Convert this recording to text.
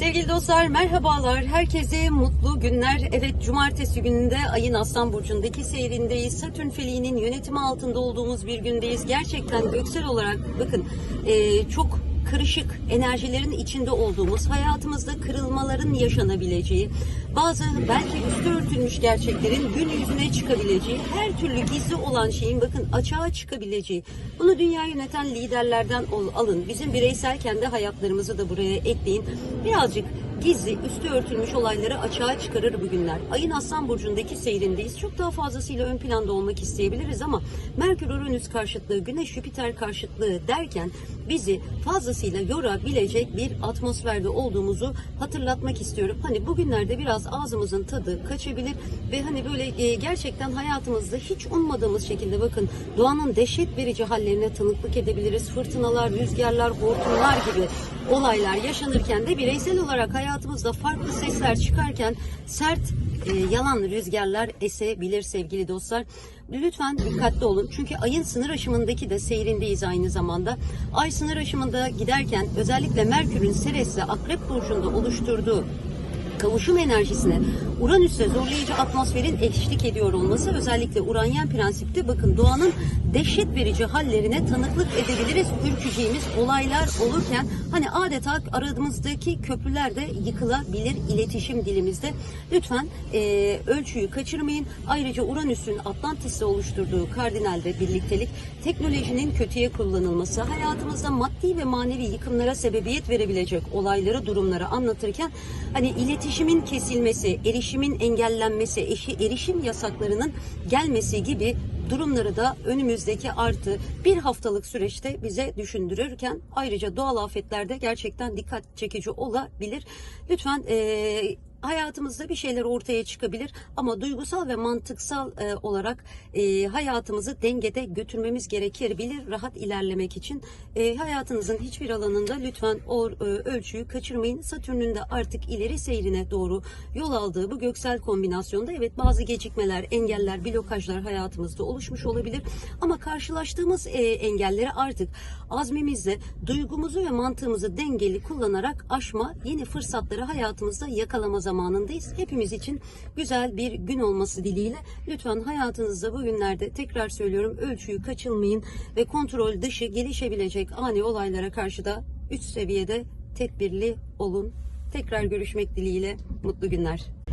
Sevgili dostlar merhabalar. Herkese mutlu günler. Evet cumartesi gününde ayın Aslan Burcu'ndaki seyrindeyiz. Satürn feliğinin yönetimi altında olduğumuz bir gündeyiz. Gerçekten göksel olarak bakın e, çok karışık enerjilerin içinde olduğumuz, hayatımızda kırılmaların yaşanabileceği, bazı belki üstü örtülmüş gerçeklerin gün yüzüne çıkabileceği, her türlü gizli olan şeyin bakın açığa çıkabileceği. Bunu dünya yöneten liderlerden alın. Bizim bireysel kendi hayatlarımızı da buraya ekleyin. Birazcık gizli, üstü örtülmüş olayları açığa çıkarır bugünler. Ayın Aslan Burcu'ndaki seyrindeyiz. Çok daha fazlasıyla ön planda olmak isteyebiliriz ama Merkür Uranüs karşıtlığı, Güneş Jüpiter karşıtlığı derken bizi fazlasıyla yorabilecek bir atmosferde olduğumuzu hatırlatmak istiyorum. Hani bugünlerde biraz ağzımızın tadı kaçabilir ve hani böyle e, gerçekten hayatımızda hiç ummadığımız şekilde bakın doğanın dehşet verici hallerine tanıklık edebiliriz. Fırtınalar, rüzgarlar, hortumlar gibi olaylar yaşanırken de bireysel olarak hayatımızda farklı sesler çıkarken sert e, yalan rüzgarlar esebilir sevgili dostlar. Lütfen dikkatli olun. Çünkü ayın sınır aşımındaki de seyrindeyiz aynı zamanda. Ay sınır aşımında giderken özellikle Merkür'ün Seres'le Akrep Burcu'nda oluşturduğu kavuşum enerjisine Uranüs'te zorlayıcı atmosferin eşlik ediyor olması özellikle Uranyen prensipte bakın doğanın dehşet verici hallerine tanıklık edebiliriz. Ürkeceğimiz olaylar olurken hani adeta aradığımızdaki köprüler de yıkılabilir iletişim dilimizde. Lütfen e, ölçüyü kaçırmayın. Ayrıca Uranüs'ün Atlantis'te oluşturduğu kardinalde birliktelik teknolojinin kötüye kullanılması hayatımızda maddi ve manevi yıkımlara sebebiyet verebilecek olayları durumları anlatırken hani iletişimin kesilmesi, erişimin engellenmesi, erişim yasaklarının gelmesi gibi durumları da önümüzdeki artı bir haftalık süreçte bize düşündürürken ayrıca doğal afetlerde gerçekten dikkat çekici olabilir. Lütfen eee hayatımızda bir şeyler ortaya çıkabilir ama duygusal ve mantıksal e, olarak e, hayatımızı dengede götürmemiz gerekebilir rahat ilerlemek için. E, hayatınızın hiçbir alanında lütfen o e, ölçüyü kaçırmayın. Satürn'ün de artık ileri seyrine doğru yol aldığı bu göksel kombinasyonda evet bazı gecikmeler, engeller, blokajlar hayatımızda oluşmuş olabilir ama karşılaştığımız e, engelleri artık azmimizle duygumuzu ve mantığımızı dengeli kullanarak aşma, yeni fırsatları hayatımızda yakalama zamanındayız. Hepimiz için güzel bir gün olması dileğiyle lütfen hayatınızda bugünlerde tekrar söylüyorum ölçüyü kaçılmayın ve kontrol dışı gelişebilecek ani olaylara karşı da üst seviyede tedbirli olun. Tekrar görüşmek dileğiyle mutlu günler.